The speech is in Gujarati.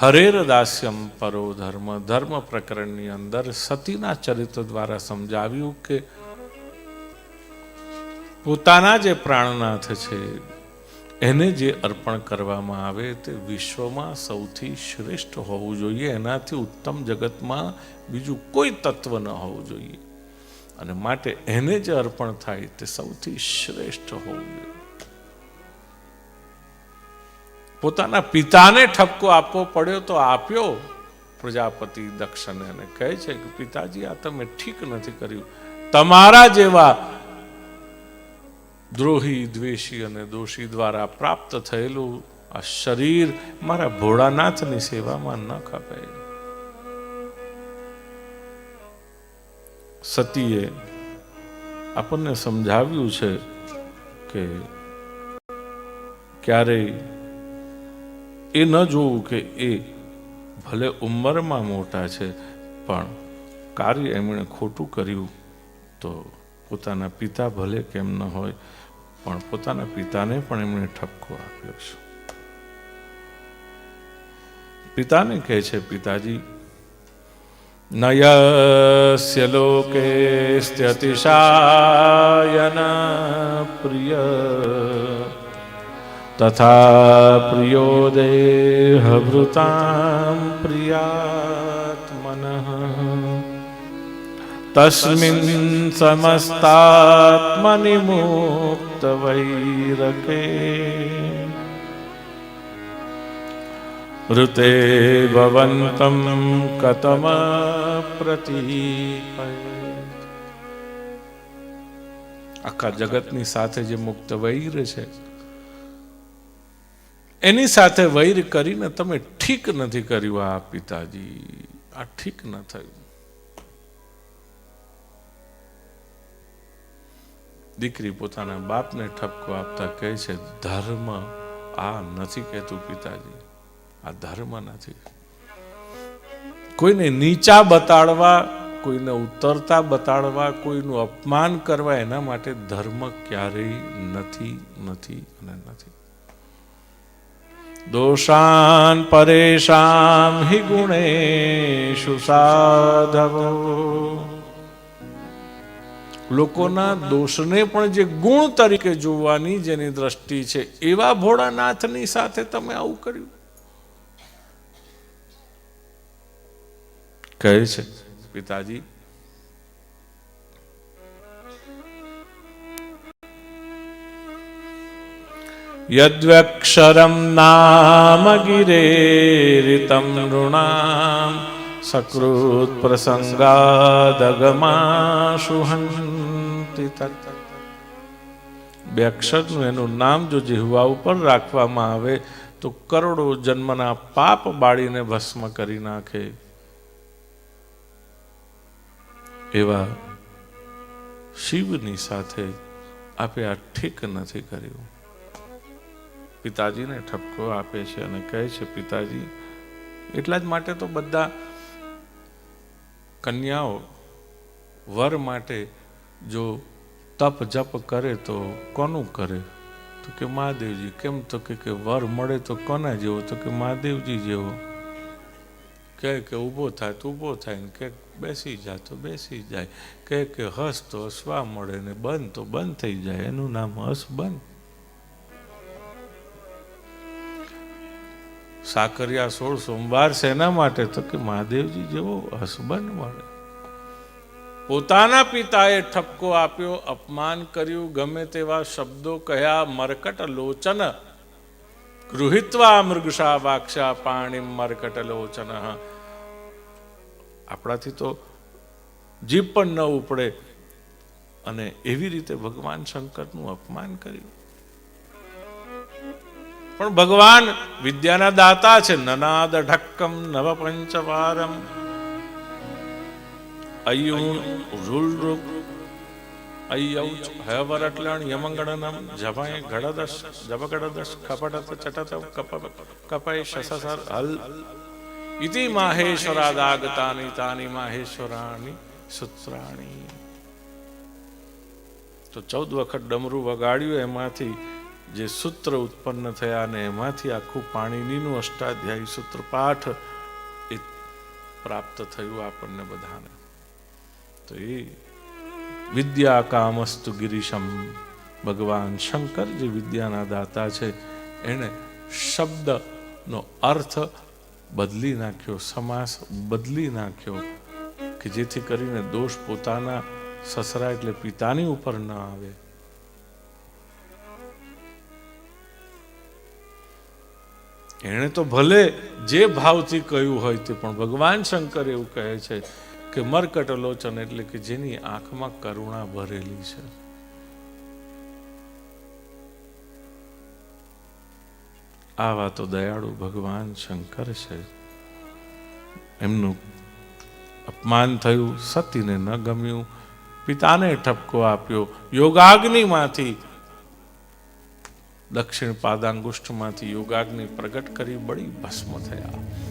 હરેર દાસ્યમ પરો ધર્મ. ધર્મ પ્રકરણની અંદર સતીના ચરિત્ર દ્વારા સમજાવ્યું કે પોતાના જે પ્રાણનાથ છે, એને જે અર્પણ કરવામાં આવે તે વિશ્વમાં સૌથી શ્રેષ્ઠ હોવું જોઈએ. એનાથી ઉત્તમ જગતમાં બીજું કોઈ તત્વ ન હોવું જોઈએ. અને માટે એને જે અર્પણ થાય તે સૌથી શ્રેષ્ઠ હોવું જોઈએ. પોતાના પિતાને ઠપકો આપવો પડ્યો તો આપ્યો પ્રજાપતિ દક્ષને અને કહે છે કે, પિતાજી, આ તમે ઠીક નથી કર્યું. તમારા જેવા દ્રોહી, દ્વેષી અને દોષી દ્વારા પ્રાપ્ત થયેલું આ શરીર મારા ભોળાનાથની સેવામાં ન ખપે સતીએ આપણને સમજાવ્યું છે કે ક્યારેય એ ન જોવું કે એ ભલે ઉંમરમાં મોટા છે, પણ કાર્ય એમણે ખોટું કર્યું તો પોતાના પિતા ભલે કેમ ન હોય, પણ પોતાના પિતાને પણ એમણે ઠપકો આપ્યો છે. પિતાને કહે છે, પિતાજી, નયસ્ય લોકે અતિશાયન પ્રિય તથા પ્રિયો દેહભૃતા પ્રિયાત્મન તસ્મિન સમસ્તાત્મનિ મુક્ત વૈરકે ભવન્તમ કતમ પ્રતીપય આખા જગતની સાથે જે મુક્ત વૈર છે એની સાથે વૈર કરીને તમે ઠીક નથી કર્યું આ પિતાજી. આ ઠીક ન થયું. દીકરી પોતાના બાપને ઠપકો આપતા કહે છે, ધર્મ આ નથી કહેતું પિતાજી. આ ધર્મ નથી. કોઈને નીચા બતાડવા, કોઈને ઉતરતા બતાડવા, કોઈનું અપમાન કરવા એના માટે ધર્મ ક્યારેય નથી નથી અને નથી. દોષાન પરેશાન હિ ગુણેશુ સાધવો લોકોના દોષને પણ જે ગુણ તરીકે જોવાની જેની દ્રષ્ટિ છે, એવા ભોળાનાથની સાથે તમે આવું કર્યું? કહે છે, પિતાજી યદ્વક્ષરમ નામ गिरेरितं નૃણામ સકૃત પ્રસંગાદગમાશુહંતિ તત્ બે અક્ષરનું એનું નામ જો જીહવા ઉપર રાખવામાં આવે, તો કરોડો જન્મના પાપ બાળીને ભસ્મ કરી નાખે. એવા શિવની સાથે આપે આ ઠીક નથી કર્યું. પિતાજીને ઠપકો આપે છે અને કહે છે, પિતાજી, એટલા જ માટે તો બધા કન્યાઓ વર માટે જો તપ જપ કરે તો કોનું કરે? તો કે મહાદેવજી, કેમ તો કે વર મળે તો કોના જેવો? તો કે મહાદેવજી જેવો. કહે કે, ઊભો થાય તો ઊભો થાય ને કે બેસી જાય તો બેસી જાય. કહે કે, હસ તો હસવા મળે ને બંધ તો બંધ થઈ જાય. એનું નામ હસ બંધ. સાકરિયા સોળ સોમવાર શેના માટે તો કે મહાદેવજી જેવો હસબન્ડ મળે. પોતાના પિતાએ ઠપકો આપ્યો, અપમાન કર્યું, ગમે તેવા શબ્દો કહ્યા મરકટ લોચન. ગૃહિત્વા મૃગશા વાક્ષા પાણી મરકટ લોચન. આપણાથી તો જીભ પણ ન ઉપડે. અને એવી રીતે ભગવાન શંકરનું અપમાન કર્યું. પણ ભગવાન વિદ્યાના દાતા છે. નનાદ ઢક્કમ નવ પંચવારમ. અયું રૂલ રૂપ અયૌ હયવર અટલણ યમંગણનમ જભાય ઘડદશ જબગડદશ કપડત ચટત, કપ, કપય, શસસર, હલ. ઇતિ માહેશ્વરાદાગતાની તાની માહેશ્વરાણી સૂત્રાણી. તો ચૌદ વખત ડમરું વગાડ્યું એમાંથી જે સૂત્ર ઉત્પન્ન થયા અને એમાંથી આખું પાણીનીનું અષ્ટાધ્યાયી સૂત્ર પાઠ એ પ્રાપ્ત થયું આપણને બધાને. તો એ વિદ્યા કામસ્તુ ગિરીશમ ભગવાન શંકર, જે વિદ્યાના દાતા છે, એણે શબ્દનો અર્થ બદલી નાખ્યો, સમાસ બદલી નાખ્યો, કે જેથી કરીને દોષ પોતાના સસરા એટલે પિતાની ઉપર ન આવે. એણે તો ભલે જે ભાવથી કહ્યું હોય તે, પણ ભગવાન શંકર એવું કહે છે કે મરકટ લોચન એટલે કે જેની આંખમાં કરુણા ભરેલી છે. આવા તો દયાળુ ભગવાન શંકર છે. એમનું અપમાન થયું, સતીને ન ગમ્યું, પિતાને ઠપકો આપ્યો, યોગાગ્નિમાંથી દક્ષિણ પાદાંગુષ્ઠમાંથી યોગાગ્નિ પ્રગટ કરી બળી ભસ્મ થયા.